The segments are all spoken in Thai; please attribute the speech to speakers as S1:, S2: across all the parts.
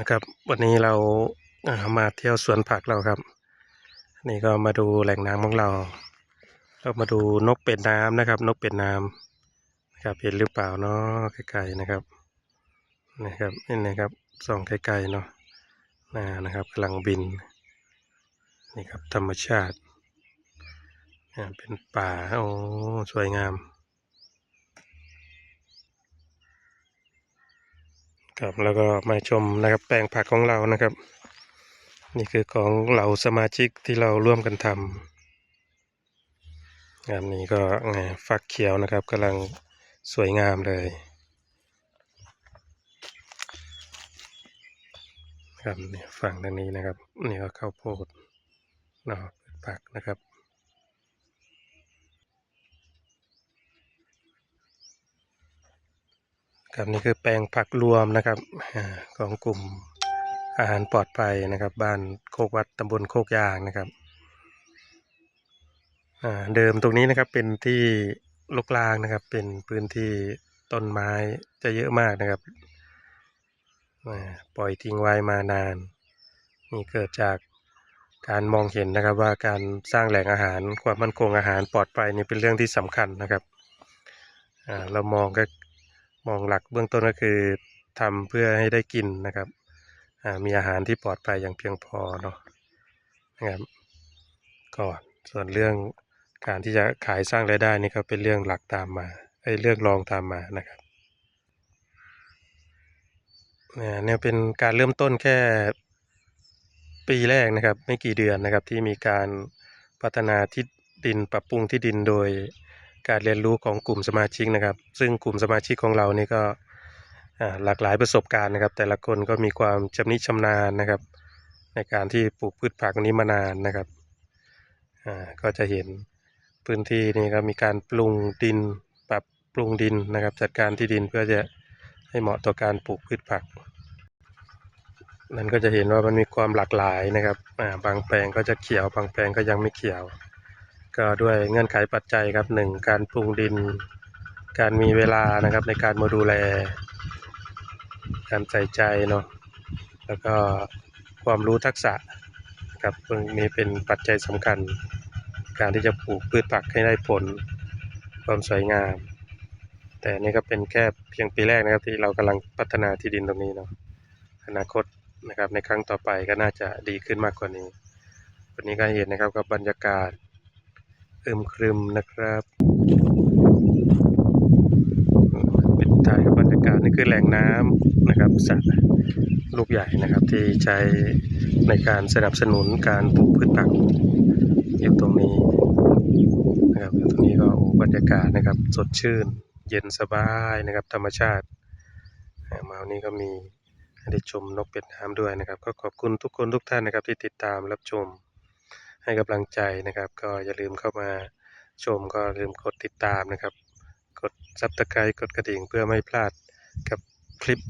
S1: นะครับ วันนี้เรามาเที่ยวสวนผักเราครับ นี่ก็มาดูแหล่งน้ำของเรา เรามาดูนกเป็ดน้ำนะครับ นกเป็ดน้ำนะครับเห็นหรือเปล่าเนาะไกลๆนะครับนะครับนี่นะครับส่องไกลๆเนาะน่านะครับกำลังบินนี่ครับธรรมชาติอ่าเป็นป่าโอ้สวยงาม ครับแล้วก็มาชมนะครับแปลงผักของเรานะครับ นี่คือของเหล่าสมาชิกที่เราร่วมกันทำงานนี้ก็ไงฟักเขียวนะครับกำลังสวยงามเลยครับนี่ฝั่งด้านนี้นะครับนี่ก็ข้าวโพดเนาะผักนะครับ ครับนี่คือแปลงผักรวมนะครับของกลุ่มอาหารปลอดภัยนะครับ บ้านโคกวัดตำบลโคกยางนะครับเดิมตรงนี้นะครับเป็นที่ลกลางนะครับ เป็นพื้นที่ต้นไม้จะเยอะมากนะครับปล่อยทิ้งไว้มานาน นี่เกิดจากการมองเห็นนะครับว่าการสร้างแหล่งอาหารความมั่นคงอาหารปลอดภัยนี่เป็นเรื่องที่สำคัญนะครับเรามองก็ มองหลักเบื้องต้นก็คือทำเพื่อให้ได้กินนะครับมีอาหารที่ปลอดภัยอย่างเพียงพอเนาะนะครับก่อนส่วนเรื่องการที่จะขายสร้างรายได้นี่ก็เป็นเรื่องหลักตามมาไอ้เรื่องรองตามมานะครับเนี่ยเป็นการเริ่มต้นแค่ปีแรกนะครับ ไม่กี่เดือนนะครับที่มีการพัฒนาที่ดินปรับปรุงที่ดินโดย การเรียนรู้ของกลุ่มสมาชิกนะครับ ซึ่งกลุ่มสมาชิกของเรานี่ก็หลากหลายประสบการณ์นะครับ แต่ละคนก็มีความชำนิชำนาญนะครับ ในการที่ปลูกพืชผักนี้มานานนะครับอ่าก็จะเห็นพื้นที่นี่ก็มีการปรุงดินปรับปรุงดินนะครับ จัดการที่ดินเพื่อจะให้เหมาะต่อการปลูกพืชผัก นั่นก็จะเห็นว่ามันมีความหลากหลายนะครับอ่าบางแปลงก็จะเขียวบางแปลงก็ยังไม่เขียว ก็ด้วยเงื่อนไขปัจจัยครับหนึ่งการปรุงดิน การมีเวลานะครับในการมาดูแล การใส่ใจเนาะแล้วก็ความรู้ทักษะครับตรงนี้เป็นปัจจัยสำคัญ การที่จะปลูกพืชผักให้ได้ผลความสวยงาม แต่นี่ก็เป็นแค่เพียงปีแรกนะครับที่เรากำลังพัฒนาที่ดินตรงนี้เนาะอนาคตนะครับในครั้งต่อไปก็น่าจะดีขึ้นมากกว่านี้ วันนี้ก็เห็นนะครับกับบรรยากาศ อึมครึมนะครับปิดท้ายกับบรรยากาศนี่คือแหล่งน้ำนะครับสระลูกใหญ่นะครับที่ใช้ในการสนับสนุนการปลูกพืชผักอยู่ตรงนี้นะครับอยู่ตรงนี้ก็บรรยากาศนะครับสดชื่นเย็นสบายนะครับธรรมชาติมาวันนี้ก็มีได้ชมนกเป็ดน้ำด้วยนะครับ ก็ขอบคุณทุกคนทุกท่านนะครับที่ติดตามรับชม ให้กำลังใจนะครับ ก็อย่าลืมเข้ามาชมก็ลืมกดติดตามนะครับ กดซับสไครต์กดกระดิ่งเพื่อไม่พลาดกับคลิป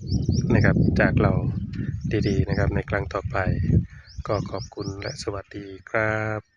S1: นะครับจากเราดีๆนะครับในครั้งต่อไป ก็ขอบคุณและสวัสดีครับ